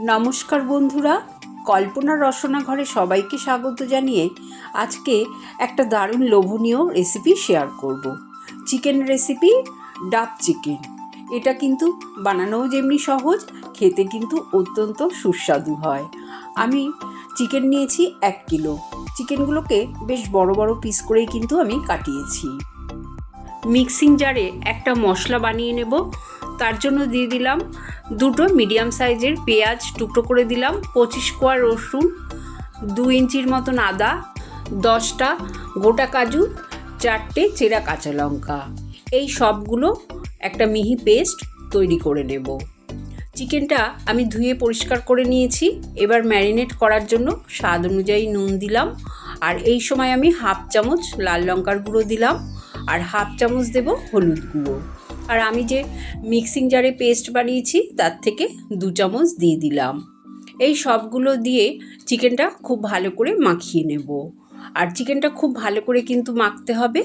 নমস্কার বন্ধুরা কল্পনা রসনা ঘরে সবাইকে স্বাগত জানিয়ে আজকে একটা দারুণ লোভনীয় রেসিপি শেয়ার করব। চিকেন রেসিপি ডাব চিকেন এটা কিন্তু বানানোও যেমনি সহজ, খেতে কিন্তু অত্যন্ত সুস্বাদু হয়। আমি চিকেন নিয়েছি এক কিলো। চিকেনগুলোকে বেশ বড় বড় পিস করেই কিন্তু আমি কাটিয়েছি। মিক্সিং জারে একটা মশলা বানিয়ে নেব। তার জন্য দিয়ে দিলাম দুটো মিডিয়াম সাইজের পেঁয়াজ টুকরো করে দিলাম, পঁচিশ কোয়া রসুন দু ইঞ্চির মতন আদা, দশটা গোটা কাজু, চারটে চেরা কাঁচা লঙ্কা। এই সবগুলো একটা মিহি পেস্ট তৈরি করে নেব। চিকেনটা আমি ধুয়ে পরিষ্কার করে নিয়েছি, এবার ম্যারিনেট করার জন্য স্বাদ অনুযায়ী নুন দিলাম, আর এই সময় আমি হাফ চামচ লাল লঙ্কার গুঁড়ো দিলাম, আর হাফ চামচ দেব হলুদ গুঁড়ো। আর আমি যে মিক্সিং জারে পেস্ট বানিয়েছি, তার থেকে দু চামচ দিয়ে দিলাম। এই সবগুলো দিয়ে চিকেনটা খুব ভালো করে মাখিয়ে নেব। আর চিকেনটা খুব ভালো করে কিন্তু মাখতে হবে,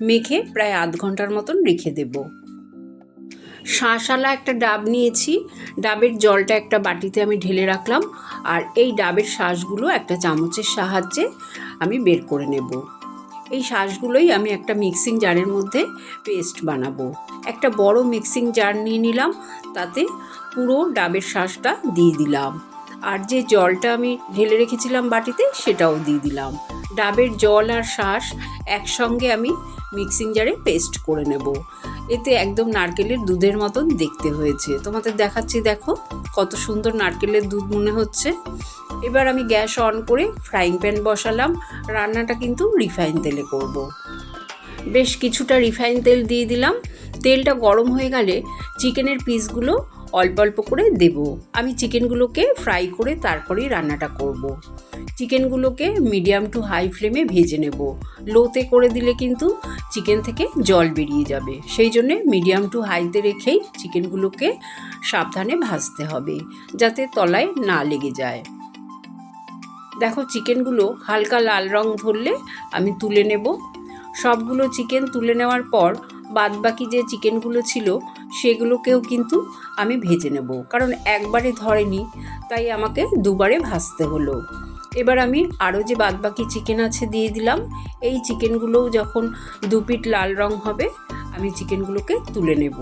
মেখে প্রায় আধ ঘণ্টার মতন রেখে দেব। শাঁসালা একটা ডাব নিয়েছি, ডাবের জলটা একটা বাটিতে আমি ঢেলে রাখলাম, আর এই ডাবের শ্বাসগুলো একটা চামচের সাহায্যে আমি বের করে নেব। এই শাঁসগুলোই আমি একটা মিক্সিং জারের মধ্যে পেস্ট বানাবো। একটা বড় মিক্সিং জার নিয়ে নিলাম, তাতে পুরো ডাবের শাঁসটা দিয়ে দিলাম। আর যে জলটা আমি ঢেলে রেখেছিলাম বাটিতে, সেটাও দিয়ে দিলাম। ডাবের জল আর শাঁস একসঙ্গে আমি মিক্সিং জারে পেস্ট করে নেব। এতে একদম নারকেলের দুধের মতন দেখতে হয়েছে। তোমাদের দেখাচ্ছি, দেখো কত সুন্দর নারকেলের দুধ মনে হচ্ছে। এবার আমি গ্যাস অন করে ফ্রাইং প্যান বসালাম। রান্নাটা কিন্তু রিফাইন তেলে করব। বেশ কিছুটা রিফাইন তেল দিয়ে দিলাম। তেলটা গরম হয়ে গেলে চিকেনের পিসগুলো অল্প অল্প করে দেব। আমি চিকেনগুলোকে ফ্রাই করে তারপরেই রান্নাটা করব। চিকেনগুলোকে মিডিয়াম টু হাই ফ্লেমে ভেজে নেব। লোতে করে দিলে কিন্তু চিকেন থেকে জল বেরিয়ে যাবে। সেই জন্যে মিডিয়াম টু হাইতে রেখেই চিকেনগুলোকে সাবধানে ভাজতে হবে, যাতে তলায় না লেগে যায়। দেখো চিকেনগুলো হালকা লাল রং ধরলে আমি তুলে নেব। সবগুলো চিকেন তুলে নেওয়ার পর বাদবাকি যে চিকেনগুলো ছিল, সেগুলোকেও কিন্তু আমি ভেজে নেব। কারণ একবারে ধরেনি, তাই আমাকে দুবারে ভাজতে হলো। এবার আমি আরও যে বাদবাকি চিকেন আছে দিয়ে দিলাম, এই চিকেনগুলোও যখন দু পিট লাল রং হবে, আমি চিকেনগুলোকে তুলে নেব।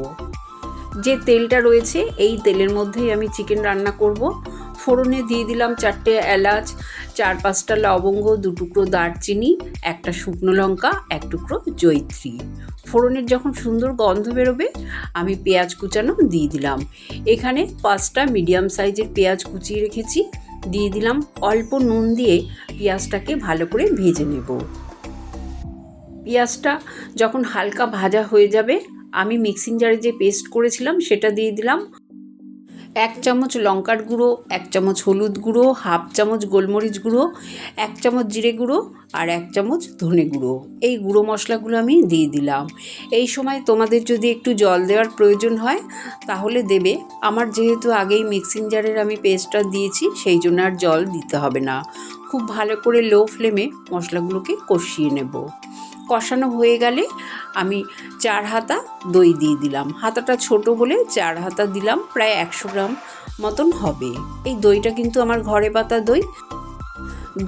যে তেলটা রয়েছে, এই তেলের মধ্যেই আমি চিকেন রান্না করব। ফোড়নে দিয়ে দিলাম চারটে এলাচ, চার পাঁচটা লবঙ্গ, দু টুকরো দারচিনি, একটা শুকনো লঙ্কা, এক টুকরো জৈত্রী ফোড়নের যখন সুন্দর গন্ধ বেরোবে, আমি পেঁয়াজ কুচানো দিয়ে দিলাম। এখানে পাঁচটা মিডিয়াম সাইজের পেঁয়াজ কুচিয়ে রেখেছি। দিয়ে দিলাম অল্প নুন দিয়ে পেঁয়াজটাকে ভালো করে ভেজে নেব। পেঁয়াজটা যখন হালকা ভাজা হয়ে যাবে, আমি মিক্সিং জারে যে পেস্ট করেছিলাম, সেটা দিয়ে দিলাম। এক চামচ লঙ্কার গুঁড়ো, এক চামচ হলুদ গুঁড়ো, হাফ চামচ গোলমরিচ গুঁড়ো, এক চামচ জিরে গুঁড়ো আর এক চামচ ধনে গুঁড়ো। এই গুঁড়ো মশলাগুলো আমি দিয়ে দিলাম। এই সময় তোমাদের যদি একটু জল দেওয়ার প্রয়োজন হয়, তাহলে দেবে। আমার যেহেতু আগেই মিক্সিং জারের আমি পেস্টটা দিয়েছি, সেই জন্য আর জল দিতে হবে না। খুব ভালো করে লো ফ্লেমে মশলাগুলোকে কষিয়ে নেব। কষানো হয়ে গেলে আমি চার হাতা দই দিয়ে দিলাম। হাতাটা ছোট বলে চার হাতা দিলাম, প্রায় একশো গ্রাম মতন হবে। এই দইটা কিন্তু আমার ঘরে পাতা দই।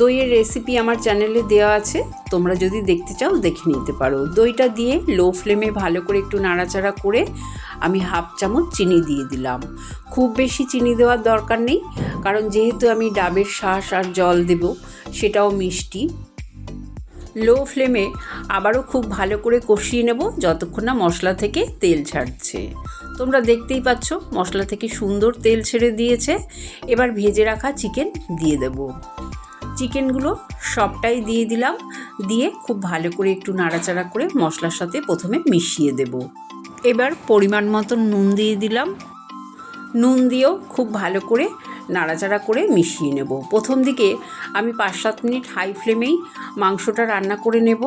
দইয়ের রেসিপি আমার চ্যানেলে দেওয়া আছে, তোমরা যদি দেখতে চাও দেখে নিতে পারো। দইটা দিয়ে লো ফ্লেমে ভালো করে একটু নাড়াচাড়া করে আমি হাফ চামচ চিনি দিয়ে দিলাম। খুব বেশি চিনি দেওয়ার দরকার নেই, কারণ যেহেতু আমি ডাবের শ্বাস আর জল দেব, সেটাও মিষ্টি। লো ফ্লেমে আবারও খুব ভালো করে কষিয়ে নেব যতক্ষণ না মশলা থেকে তেল ছাড়ছে। তোমরা দেখতেই পাচ্ছ মশলা থেকে সুন্দর তেল ছেড়ে দিয়েছে। এবার ভেজে রাখা চিকেন দিয়ে দেব। চিকেনগুলো সবটাই দিয়ে দিলাম। দিয়ে খুব ভালো করে একটু নাড়াচাড়া করে মশলার সাথে প্রথমে মিশিয়ে দেব। এবার পরিমাণ মতন নুন দিয়ে দিলাম। নুন দিয়েও খুব ভালো করে নাড়াচাড়া করে মিশিয়ে নেব। প্রথম দিকে আমি পাঁচ সাত মিনিট হাই ফ্লেমেই মাংসটা রান্না করে নেব।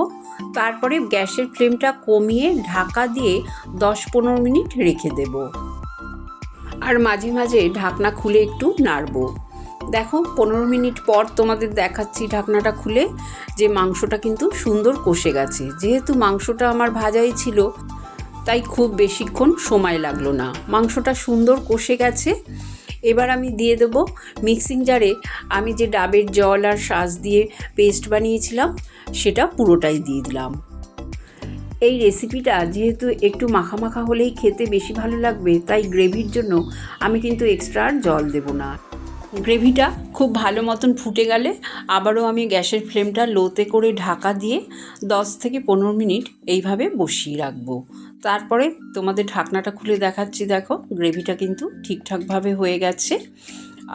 তারপরে গ্যাসের ফ্লেমটা কমিয়ে ঢাকা দিয়ে দশ পনেরো মিনিট রেখে দেব। আর মাঝে মাঝে ঢাকনা খুলে একটু নাড়ব। দেখো, পনেরো মিনিট পর তোমাদের দেখাচ্ছি ঢাকনাটা খুলে যে মাংসটা কিন্তু সুন্দর কষে গেছে। যেহেতু মাংসটা আমার ভাজাই ছিল, তাই খুব বেশিক্ষণ সময় লাগল না। মাংসটা সুন্দর কষে গেছে। এবার আমি দিয়ে দেবো মিক্সিং জারে আমি যে ডাবের জল আর শাঁস দিয়ে পেস্ট বানিয়েছিলাম, সেটা পুরোটাই দিয়ে দিলাম। এই রেসিপিটা যেহেতু একটু মাখা মাখা হলেই খেতে বেশি ভালো লাগবে, তাই গ্রেভির জন্য আমি কিন্তু এক্সট্রা আর জল দেবো না। গ্রেভিটা খুব ভালো মতন ফুটে গেলে আবারও আমি গ্যাসের ফ্লেমটা লোতে করে ঢাকা দিয়ে দশ থেকে পনেরো মিনিট এইভাবে বসিয়ে রাখব। তারপরে তোমাদের ঢাকনাটা খুলে দেখাচ্ছি, দেখো। গ্রেভিটা কিন্তু ঠিকঠাকভাবে হয়ে গেছে।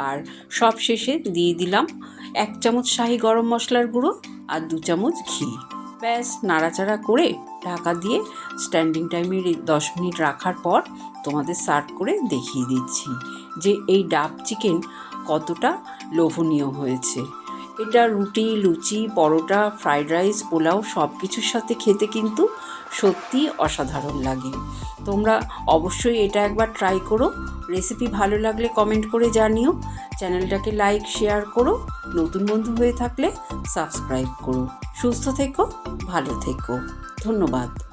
আর সব শেষে দিয়ে দিলাম এক চামচ শাহি গরম মশলার গুঁড়ো আর দু চামচ ঘি। ব্যাস, নাড়াচাড়া করে ঢাকা দিয়ে স্ট্যান্ডিং টাইমে দশ মিনিট রাখার পর তোমাদের সার্ভ করে দেখিয়ে দিচ্ছি যে এই ডাব চিকেন কতটা লোভনীয় হয়েছে। এটা রুটি, লুচি, পরোটা, ফ্রাইড রাইস, পোলাও সব কিছুর সাথে খেতে কিন্তু সত্যিই অসাধারণ লাগে। তোমরা অবশ্যই এটা একবার ট্রাই করো। রেসিপি ভালো লাগলে কমেন্ট করে জানিও। চ্যানেলটাকে লাইক শেয়ার করো। নতুন বন্ধু হয়ে থাকলে সাবস্ক্রাইব করো। সুস্থ থেকো, ভালো থেকো। ধন্যবাদ।